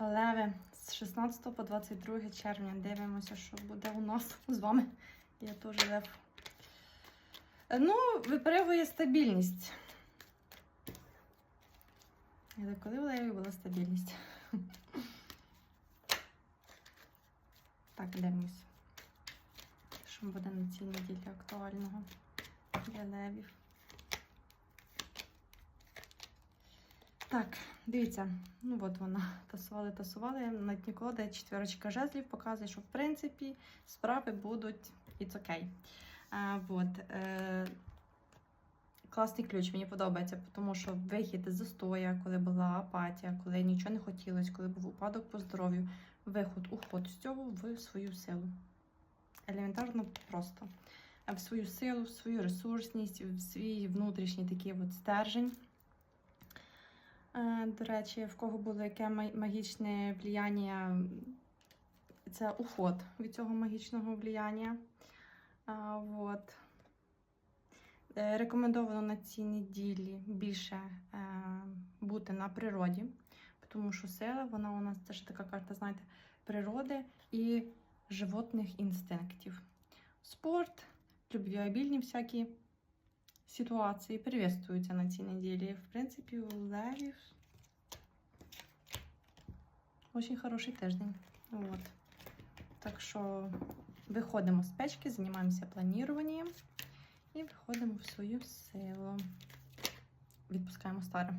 Леве з 16 по 22 червня. Дивимося, що буде у нас з вами. Я теж лев. Ну, випривує стабільність. Але коли в леві була стабільність? Так, дивимось. Що буде на цій неділі актуального для левів. Так, дивіться, ну от вона. Тасували, тасували. На дні колоди четверочка жезлів показує, що в принципі справи будуть it's okay. А, от, е, класний ключ, мені подобається, тому що вихід з застоя, коли була апатія, коли нічого не хотілося, коли був упадок по здоров'ю, виход, уход з цього в свою силу. Елементарно просто. В свою силу, в свою ресурсність, в свій внутрішній такий от стержень. Е, До речі, в кого було яке магічне влияння, це уход від цього магічного влияння. А, вот. Е, Рекомендовано на цій неділі більше е, бути на природі, тому що сила, вона у нас це ж така карта, знаєте, природи і животних інстинктів. Спорт, любвеобільні всякі ситуації приветствуються на цій неділі. В принципе, у левів очень хороший тиждень. Вот. Так що виходимо з печки, займаємося плануванням і виходимо в свою силу. Відпускаємо старе.